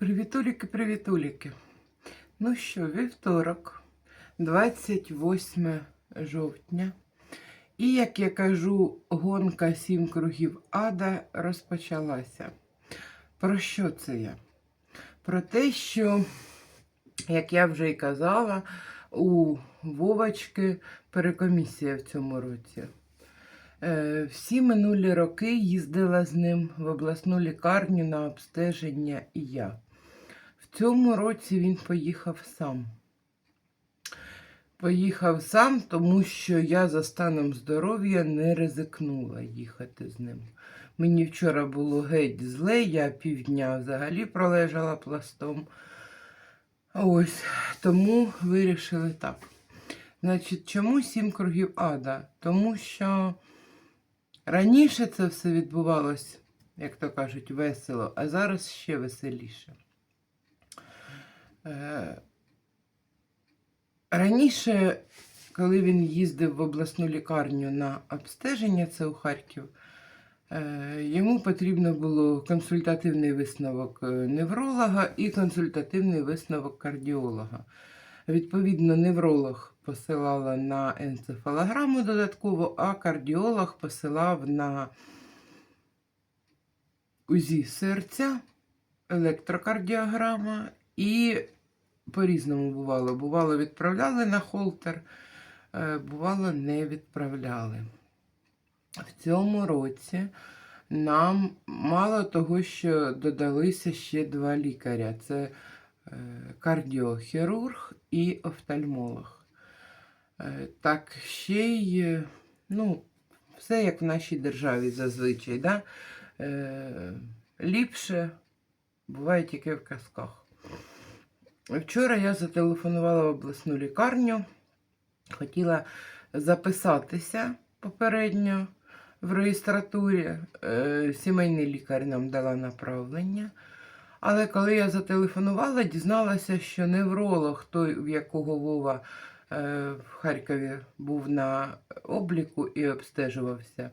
Привітуліки, привітуліки. Ну що, вівторок, 28 жовтня. І, як я кажу, гонка сім кругів ада розпочалася. Про що це я? Про те, що, як я вже й казала, у Вовочки перекомісія в цьому році. Е, Всі минулі роки їздила з ним в обласну лікарню на обстеження і я. Цьому році він поїхав сам. Поїхав сам, тому що я за станом здоров'я не ризикнула їхати з ним. Мені вчора було геть зле, я півдня взагалі пролежала пластом. Ось, тому вирішили так. Значить, чому сім кругів ада? Тому що раніше це все відбувалось, як то кажуть, весело, а зараз ще веселіше. Е, Раніше, коли він їздив в обласну лікарню на обстеження, це у Харків, е, йому потрібно було консультативний висновок е, невролога і консультативний висновок кардіолога. Відповідно, невролог посилала на енцефалограму додатково, а кардіолог посилав на УЗІ серця, електрокардіограма і по-різному бувало. Бувало, відправляли на холтер, е, бувало, не відправляли. В цьому році нам мало того, що додалися ще два лікаря: це е, кардіохірург і офтальмолог. Е, Так, ще й, ну, все як в нашій державі зазвичай. Да? Ліпше буває тільки в казках. Вчора я зателефонувала в обласну лікарню, хотіла записатися попередньо в реєстратурі. Е, Сімейний лікар нам дала направлення. Але коли я зателефонувала, дізналася, що невролог, той, в якого Вова е, в Харкові був на обліку і обстежувався,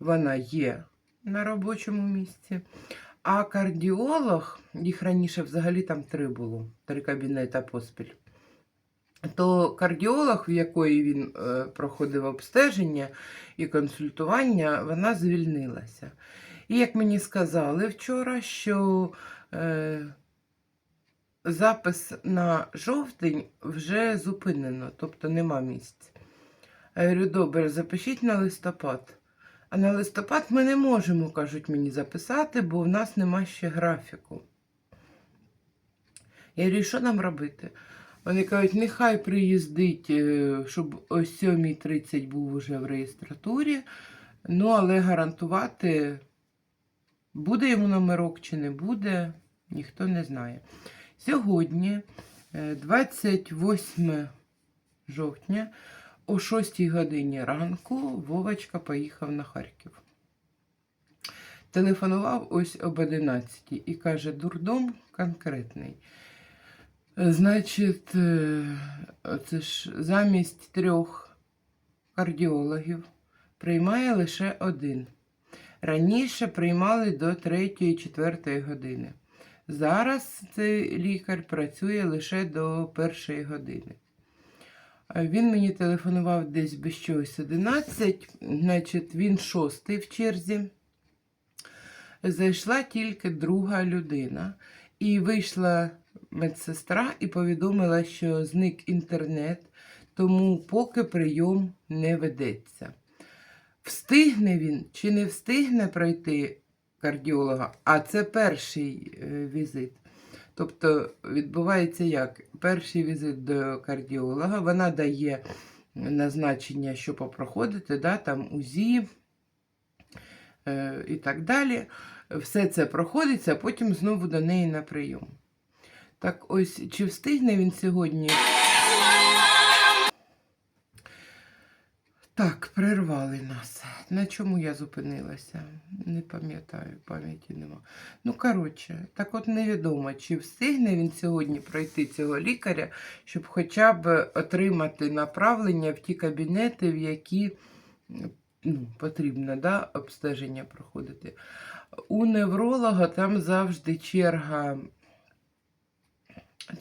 вона є на робочому місці. А кардіолог, їх раніше взагалі там три було, три кабінета поспіль. То кардіолог, в якої він е, проходив обстеження і консультування, вона звільнилася. І як мені сказали вчора, що е, запис на жовтень вже зупинено, тобто нема місць. Я говорю, добре, запишіть на листопад. А на листопад ми не можемо, кажуть мені, записати, бо в нас нема ще графіку. Я говорю, що нам робити? Вони кажуть, нехай приїздить, е, щоб о 7.30 був уже в реєстратурі. Ну, але гарантувати, буде йому номерок чи не буде, ніхто не знає. Сьогодні, е, 28 жовтня, о 6 годині ранку Вовочка поїхав на Харків. Телефонував ось об 11 і каже, дурдом конкретний. Значить, е, це ж замість трьох кардіологів приймає лише один. Раніше приймали до 3-4 години. Зараз цей лікар працює лише до першої години. Він мені телефонував десь без чогось 11, значить, він шостий в черзі. Зайшла тільки друга людина, і вийшла медсестра і повідомила, що зник інтернет, тому поки прийом не ведеться. Встигне він чи не встигне пройти кардіолога, а це перший е, візит. Тобто відбувається як? Перший візит до кардіолога, вона дає назначення, що попроходити, да, там УЗІ е, і так далі. Все це проходиться, а потім знову до неї на прийом. Так ось, чи встигне він сьогодні? Так, прервали нас. На чому я зупинилася? Не пам'ятаю, пам'яті нема. Ну, коротше, так от невідомо, чи встигне він сьогодні пройти цього лікаря, щоб хоча б отримати направлення в ті кабінети, в які ну, потрібно да, обстеження проходити. У невролога там завжди черга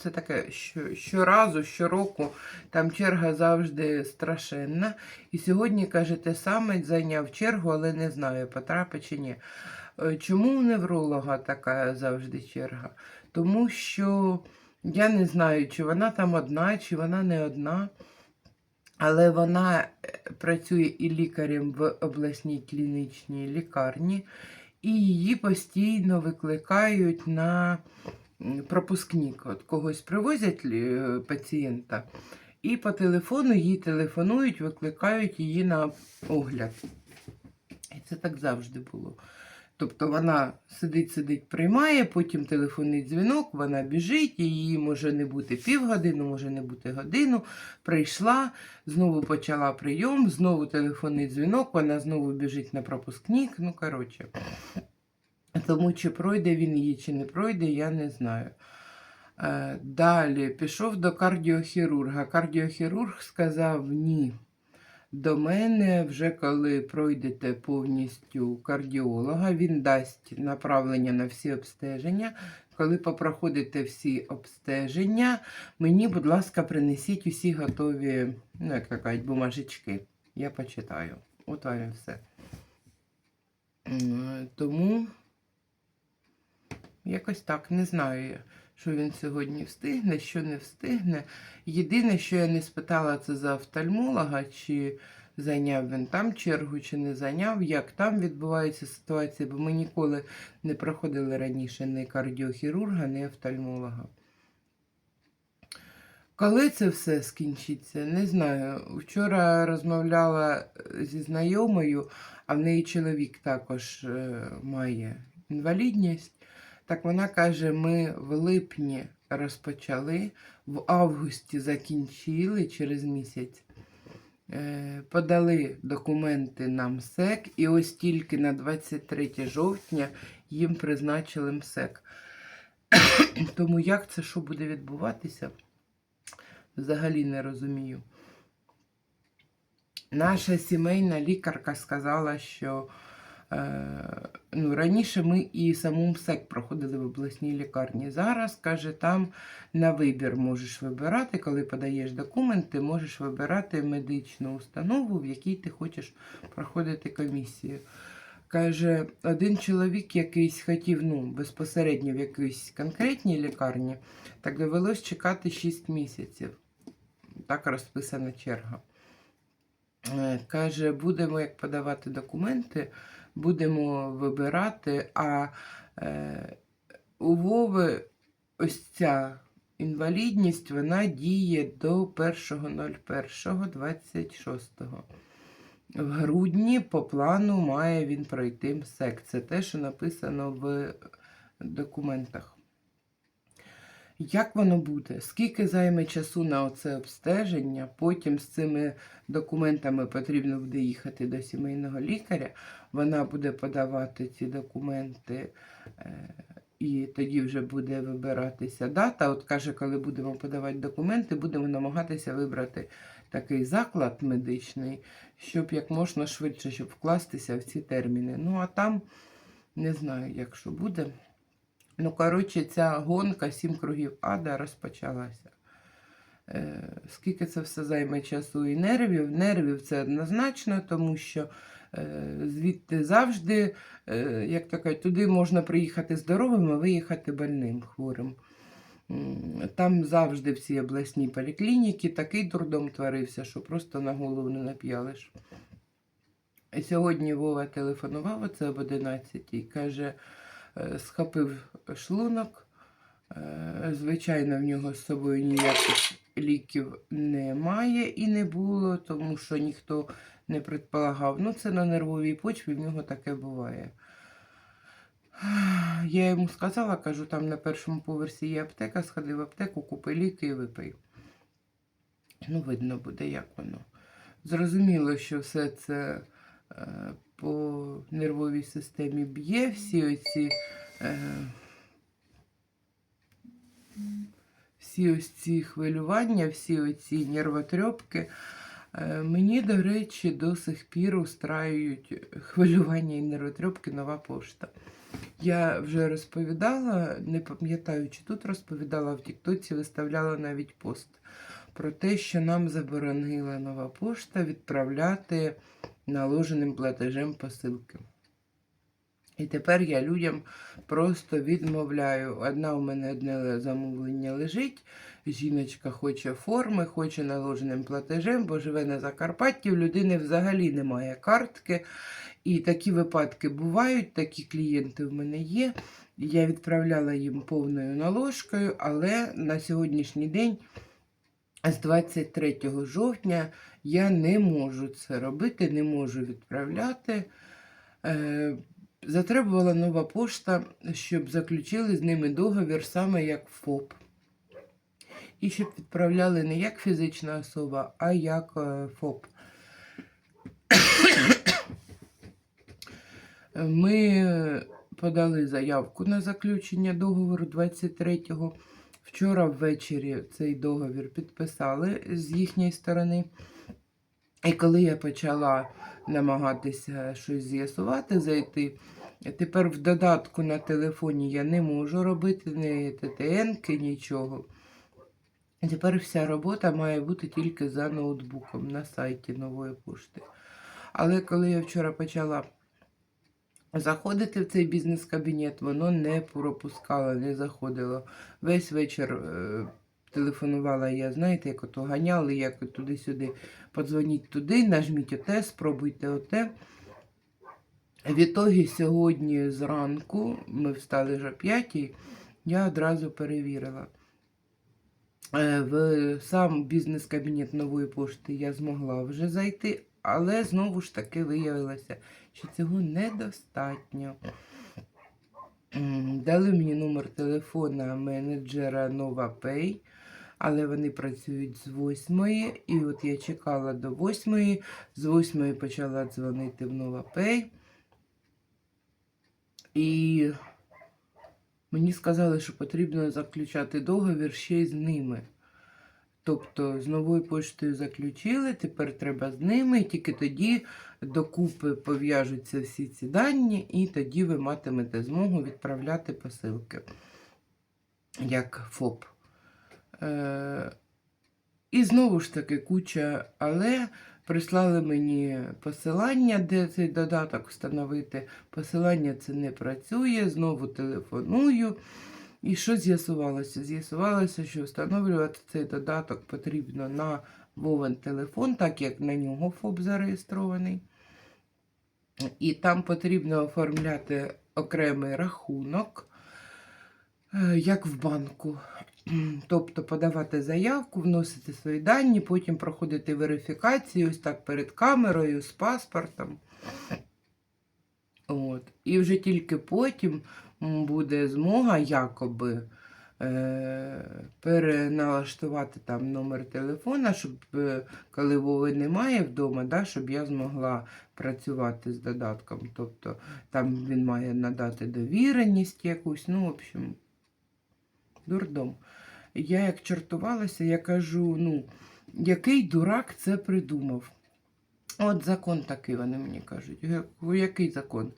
Це таке, що щоразу, щороку там черга завжди страшенна. І сьогодні, каже, те саме зайняв чергу, але не знаю, потрапить чи ні. Е, Чому у невролога така завжди черга? Тому що я не знаю, чи вона там одна, чи вона не одна. Але вона е, працює і лікарем в обласній клінічній лікарні, і її постійно викликають на пропускник. От когось привозять пацієнта, і по телефону їй телефонують, викликають її на огляд. І це так завжди було. Тобто вона сидить, сидить, приймає, потім телефонний дзвінок, вона біжить, її може не бути півгодини, може не бути годину. Прийшла, знову почала прийом, знову телефонний дзвінок, вона знову біжить на пропускник. Ну, коротше. Тому чи пройде він її, чи не пройде, я не знаю. Е, Далі пішов до кардіохірурга. Кардіохірург сказав ні. До мене, вже коли пройдете повністю кардіолога, він дасть направлення на всі обстеження. Коли попроходите всі обстеження, мені, будь ласка, принесіть усі готові, ну, як кажуть, бумажечки. Я почитаю. От вам і все. Тому якось так не знаю, що він сьогодні встигне, що не встигне. Єдине, що я не спитала, це за офтальмолога, чи зайняв він там чергу, чи не зайняв, як там відбувається ситуація, бо ми ніколи не проходили раніше ні кардіохірурга, ні офтальмолога. Коли це все скінчиться, не знаю. Вчора розмовляла зі знайомою, а в неї чоловік також е, має інвалідність. Так вона каже: ми в липні розпочали, в августі закінчили через місяць. Е, Подали документи на МСЕК, і ось тільки на 23 жовтня їм призначили МСЕК. Тому як це що буде відбуватися, взагалі не розумію. Наша сімейна лікарка сказала, що ну, раніше ми і саму МСЕК проходили в обласній лікарні. Зараз, каже, там на вибір можеш вибирати, коли подаєш документи, можеш вибирати медичну установу, в якій ти хочеш проходити комісію. Каже, один чоловік якийсь хотів ну, безпосередньо в якійсь конкретній лікарні, так довелось чекати 6 місяців. Так розписана черга. Е, Каже, будемо як подавати документи, будемо вибирати, а е, у Вови ось ця інвалідність вона діє до 1.01.26. В грудні по плану має він пройти МСЕК. Це те, що написано в документах. Як воно буде? Скільки займе часу на оце обстеження? Потім з цими документами потрібно буде їхати до сімейного лікаря. Вона буде подавати ці документи, е, і тоді вже буде вибиратися дата. От каже, коли будемо подавати документи, будемо намагатися вибрати такий заклад медичний, щоб як можна швидше, щоб вкластися в ці терміни. Ну, а там не знаю, як що буде. Ну, коротше, ця гонка сім кругів ада розпочалася. Е, скільки це все займе часу і нервів? Нервів це однозначно, тому що е, звідти завжди, е, як то кажуть, туди можна приїхати здоровим, а виїхати больним, хворим. Там завжди в цій обласній поліклініці такий дурдом творився, що просто на голову не нап'ялиш. І Сьогодні Вова телефонував оце об 11 і каже, схопив шлунок. Е, Звичайно, в нього з собою ніяких ліків немає і не було, тому що ніхто не предполагав. Ну, це на нервовій почві, в нього таке буває. Я йому сказала, кажу, там на першому поверсі є аптека, сходи в аптеку, купи ліки і випий. Ну, видно буде, як воно. Зрозуміло, що все це е, по нервовій системі б'є, всі оці. Е, всі ось ці хвилювання, всі оці нервотрьопки. Е, Мені, до речі, до сих пір устраюють хвилювання і нервотрьопки нова пошта. Я вже розповідала, не пам'ятаю, чи тут розповідала в Тіктоці, виставляла навіть пост про те, що нам заборонила нова пошта відправляти наложеним платежем посилки. І тепер я людям просто відмовляю. Одна у мене одне замовлення лежить. Жіночка хоче форми, хоче наложеним платежем, бо живе на Закарпатті, у людини взагалі немає картки. І такі випадки бувають, такі клієнти в мене є. Я відправляла їм повною наложкою, але на сьогоднішній день, з 23 жовтня, я не можу це робити, не можу відправляти. Е, Затребувала нова пошта, щоб заключили з ними договір саме як ФОП. І щоб відправляли не як фізична особа, а як е, ФОП. Ми подали заявку на заключення договору 23-го. Вчора ввечері цей договір підписали з їхньої сторони. І коли я почала намагатися щось з'ясувати, зайти, тепер в додатку на телефоні я не можу робити ні ТТН, нічого. Тепер вся робота має бути тільки за ноутбуком на сайті нової пошти. Але коли я вчора почала заходити в цей бізнес-кабінет, воно не пропускало, не заходило. Весь вечір е, телефонувала я, знаєте, як ото ганяли, як туди-сюди. Подзвоніть туди, нажміть оте, спробуйте оте. В ітогі сьогодні зранку, ми встали вже о 5, я одразу перевірила. Е, В сам бізнес-кабінет нової пошти я змогла вже зайти, але знову ж таки виявилося, що цього недостатньо. Дали мені номер телефона менеджера NovaPay, але вони працюють з 8. І от я чекала до 8. З 8 почала дзвонити в NovaPay. І мені сказали, що потрібно заключати договір ще й з ними. Тобто з новою поштою заключили, тепер треба з ними, і тільки тоді докупи пов'яжуться всі ці дані, і тоді ви матимете змогу відправляти посилки як ФОП. Е, і знову ж таки куча, але прислали мені посилання, де цей додаток встановити. Посилання це не працює, знову телефоную. І що з'ясувалося? З'ясувалося, що встановлювати цей додаток потрібно на Вовен телефон, так як на нього ФОП зареєстрований. І там потрібно оформляти окремий рахунок, е, як в банку. Тобто подавати заявку, вносити свої дані, потім проходити верифікацію ось так перед камерою з паспортом. От. І вже тільки потім буде змога якоби е, переналаштувати там номер телефона, щоб е, коли Вови немає вдома, да, щоб я змогла працювати з додатком. Тобто там він має надати довіреність якусь, ну, в общем, дурдом. Я як чортувалася, я кажу, ну, який дурак це придумав? От закон такий, вони мені кажуть. Який закон?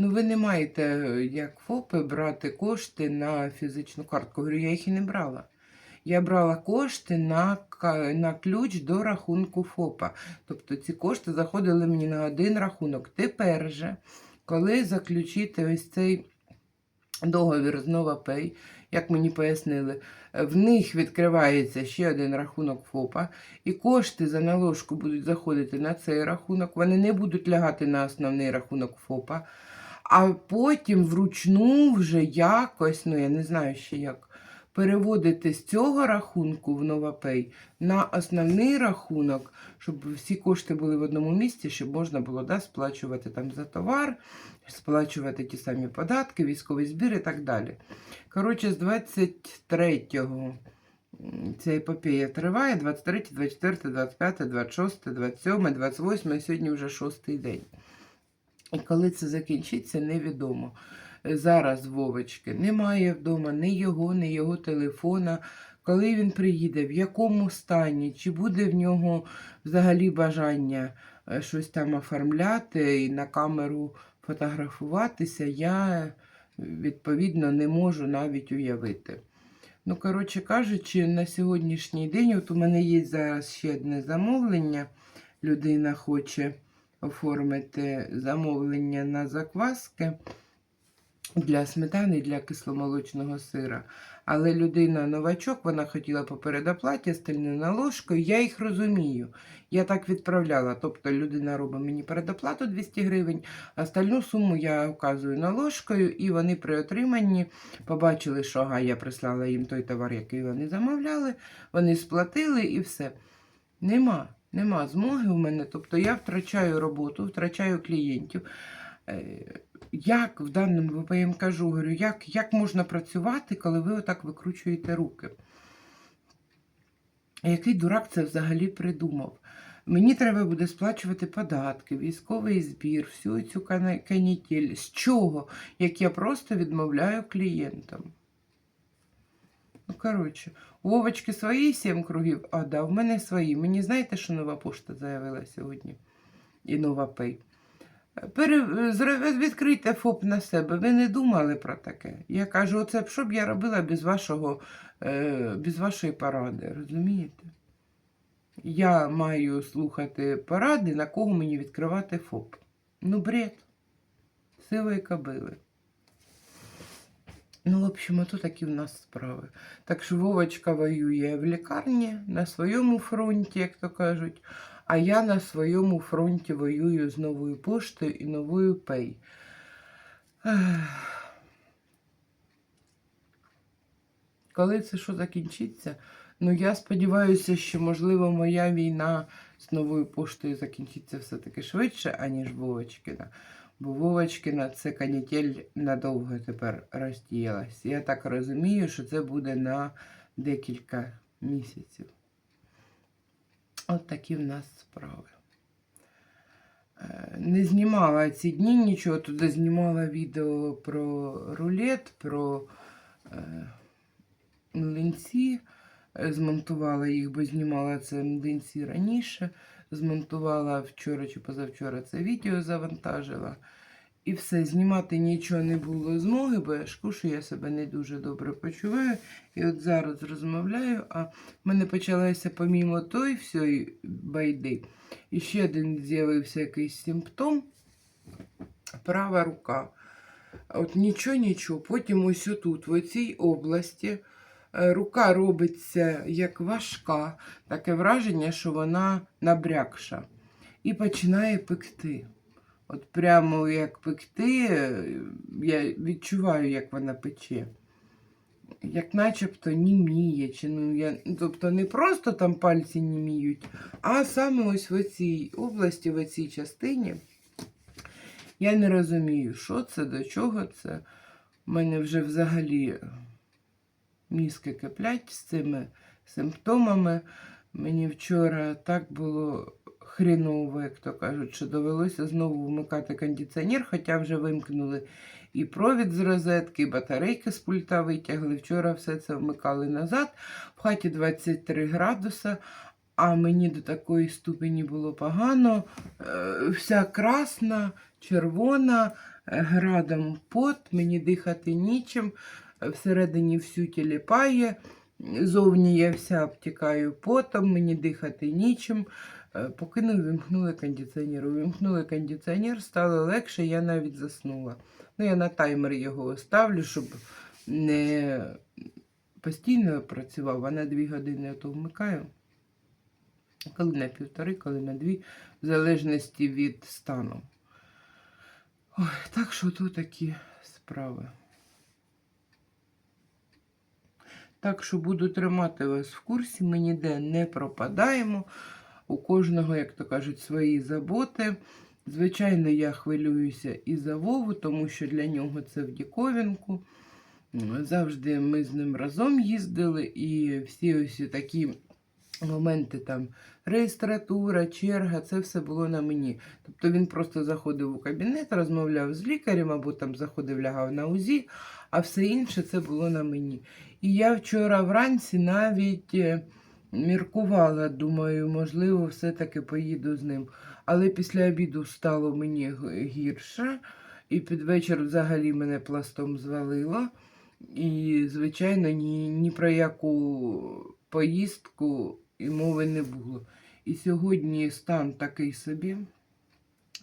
Ну, ви не маєте, е, як ФОПи, брати кошти на фізичну картку. Говорю, я їх і не брала. Я брала кошти на, на ключ до рахунку ФОПа. Тобто ці кошти заходили мені на один рахунок. Тепер же, коли заключити ось цей договір з NovaPay, як мені пояснили, е, в них відкривається ще один рахунок ФОПа, і кошти за наложку будуть заходити на цей рахунок. Вони не будуть лягати на основний рахунок ФОПа, а потім вручну вже якось, ну я не знаю ще як, переводити з цього рахунку в NovaPay на основний рахунок, щоб всі кошти були в одному місці, щоб можна було да, сплачувати там за товар, сплачувати ті самі податки, військовий збір і так далі. Коротше, з 23-го ця епопея триває, 23, 24, 25, 26, 27, 28, сьогодні вже шостий день. І коли це закінчиться, невідомо. Е, Зараз Вовочки немає вдома ні його, ні його телефона. Коли він приїде, в якому стані, чи буде в нього взагалі бажання е, щось там оформляти і на камеру фотографуватися, я відповідно, не можу навіть уявити. Ну, коротше кажучи, на сьогоднішній день, от у мене є зараз ще одне замовлення. Людина хоче оформити замовлення на закваски для сметани, для кисломолочного сира. Але людина новачок, вона хотіла по передоплаті, стальною наложкою. Я їх розумію. Я так відправляла. Тобто людина робить мені передоплату 200 гривень, а остальну суму я вказую наложкою, і вони при отриманні побачили, що ага, я прислала їм той товар, який вони замовляли, вони сплатили і все. Нема, нема змоги у мене. Тобто я втрачаю роботу, втрачаю клієнтів. Е, Як в даному випадку я кажу, говорю, як, як можна працювати, коли ви отак викручуєте руки? Який дурак це взагалі придумав? Мені треба буде сплачувати податки, військовий збір, всю цю канітель. З чого? Як я просто відмовляю клієнтам. Ну, коротше, у Вовочки свої сім кругів, а да, в мене свої. Мені знаєте, що нова пошта заявила сьогодні? І нова пей. Відкрийте ФОП на себе. Ви не думали про таке. Я кажу, оце б що б я робила без, вашого, е, без вашої поради, розумієте? Я маю слухати поради, на кого мені відкривати ФОП. Ну, бред. Сивої кобили. Ну, в общем, ото такі в нас справи. Так що Вовочка воює в лікарні на своєму фронті, як то кажуть, а я на своєму фронті воюю з новою поштою і новою пей. Коли це що закінчиться? Ну, я сподіваюся, що, можливо, моя війна з новою поштою закінчиться все-таки швидше, аніж Вовочкина. Бо Вовочкина це канітель надовго тепер роздіялась. Я так розумію, що це буде на декілька місяців. От такі в нас справи. Е, Не знімала ці дні нічого, туди знімала відео про рулет, про е, млинці. Е, Змонтувала їх, бо знімала це млинці раніше. Змонтувала вчора чи позавчора це відео завантажила. І все, знімати нічого не було змоги, бо я ж кушу, я себе не дуже добре почуваю. І от зараз розмовляю, а в мене почалося помімо той всієї байди. І ще один з'явився якийсь симптом. Права рука. От нічого, нічого. Потім ось отут, в цій області, рука робиться як важка, таке враження, що вона набрякша. І починає пекти. От прямо як пекти, е, я відчуваю, як вона пече. Як начебто німіє. Чи, ну, я, тобто не просто там пальці німіють, а саме ось в цій області, в цій частині. Я не розумію, що це, до чого це. У мене вже взагалі мізки киплять з цими симптомами. Мені вчора так було хріново, як то кажуть, що довелося знову вмикати кондиціонер, хоча вже вимкнули і провід з розетки, і батарейки з пульта витягли. Вчора все це вмикали назад. В хаті 23 градуса, а мені до такої ступені було погано. Е, Вся красна, червона, е, градом пот, мені дихати нічим. Всередині всю тіліпає. Зовні я вся обтікаю потом, мені дихати нічим. Е, Поки вимкнули кондиціонер. Увімкнули кондиціонер, стало легше, я навіть заснула. Ну, я на таймер його ставлю, щоб не постійно працював, а на дві години я то вмикаю. Коли на півтори, коли на дві, в залежності від стану. Ой, так що тут такі справи. Так що буду тримати вас в курсі, ми ніде не пропадаємо. У кожного, як то кажуть, свої заботи. Звичайно, я хвилююся і за Вову, тому що для нього це в Діковінку. Завжди ми з ним разом їздили, і всі ось такі моменти там реєстратура, черга, це все було на мені. Тобто він просто заходив у кабінет, розмовляв з лікарем, або там заходив, лягав на УЗІ, а все інше це було на мені. І я вчора вранці навіть е, міркувала, думаю, можливо, все-таки поїду з ним. Але після обіду стало мені гірше. І під вечір взагалі мене пластом звалило. І, звичайно, ні, ні про яку поїздку і мови не було. І сьогодні стан такий собі.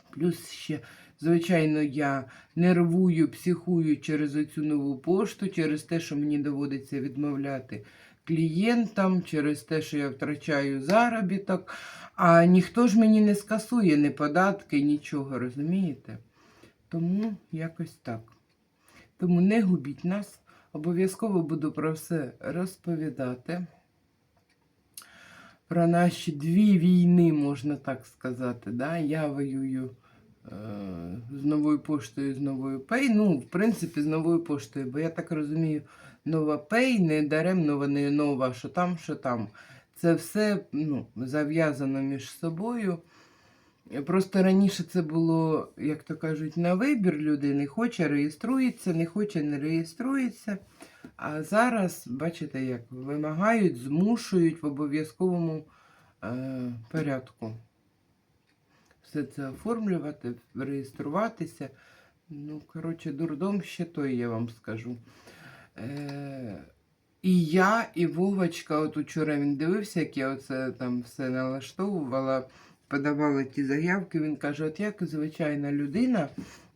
Плюс ще, звичайно, я нервую, психую через оцю нову пошту, через те, що мені доводиться відмовляти клієнтам, через те, що я втрачаю заробіток. А ніхто ж мені не скасує ні податки, нічого, розумієте? Тому якось так. Тому не губіть нас. Обов'язково буду про все розповідати. Про наші дві війни, можна так сказати. Да? Я воюю е, з новою поштою, з новою Пей. Ну, в принципі, з новою поштою, бо я так розумію, нова Пей не даремно вони нова, що там, що там. Це все ну, зав'язано між собою. Просто раніше це було, як то кажуть, на вибір людини. Хоче реєструється, не хоче не реєструється. А зараз, бачите, як вимагають, змушують в обов'язковому е, порядку. Все це оформлювати, реєструватися. Ну, коротше, дурдом ще той, я вам скажу. Е, і я, і Вовочка, от учора він дивився, як я оце там все налаштовувала, подавала ті заявки. Він каже: от як звичайна людина,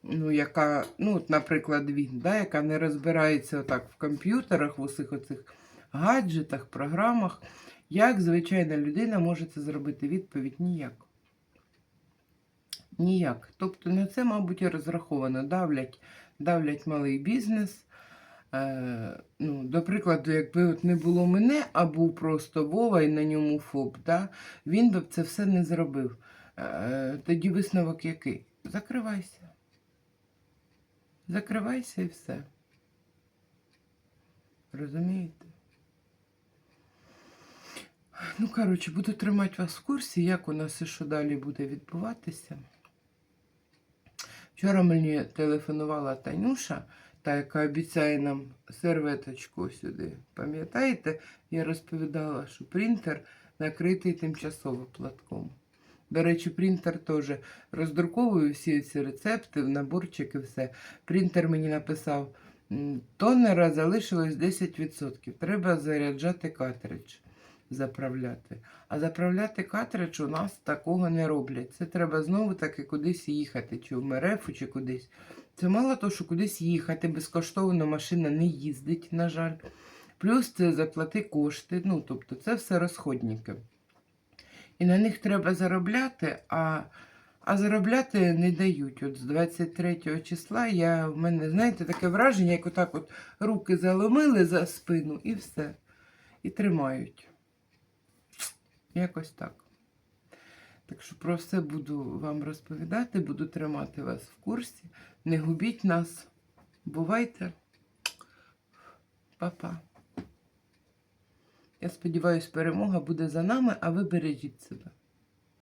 ну, яка, ну, от, наприклад, він, да, яка не розбирається отак в комп'ютерах, в усіх оцих гаджетах, програмах, як звичайна людина може це зробити? Відповідь ніяк. Ніяк. Тобто на це, мабуть, і розраховано. Давлять, давлять малий бізнес. Е, ну, до прикладу, якби от не було мене, а був просто Вова і на ньому ФОП, да, він би це все не зробив. Е, тоді висновок який? Закривайся. Закривайся і все. Розумієте? Ну, коротше, буду тримати вас в курсі, як у нас і що далі буде відбуватися. Вчора мені телефонувала Танюша, та, яка обіцяє нам серветочку сюди. Пам'ятаєте, я розповідала, що принтер накритий тимчасово платком. До речі, принтер теж роздруковую всі ці рецепти, наборчики, все. Принтер мені написав, «М, тонера залишилось 10%. Треба заряджати картридж, заправляти. А заправляти картридж у нас такого не роблять. Це треба знову таки кудись їхати, чи в Мерефу, чи кудись. Це мало того, що кудись їхати, безкоштовно машина не їздить, на жаль. Плюс це заплати кошти, ну, тобто це все розходники. І на них треба заробляти, а, а заробляти не дають. От з 23 числа я, в мене, знаєте, таке враження, як отак от руки заломили за спину і все. І тримають. Якось так. Так що про все буду вам розповідати, буду тримати вас в курсі. Не губіть нас. Бувайте. Па-па. Я сподіваюся, перемога буде за нами, а ви бережіть себе.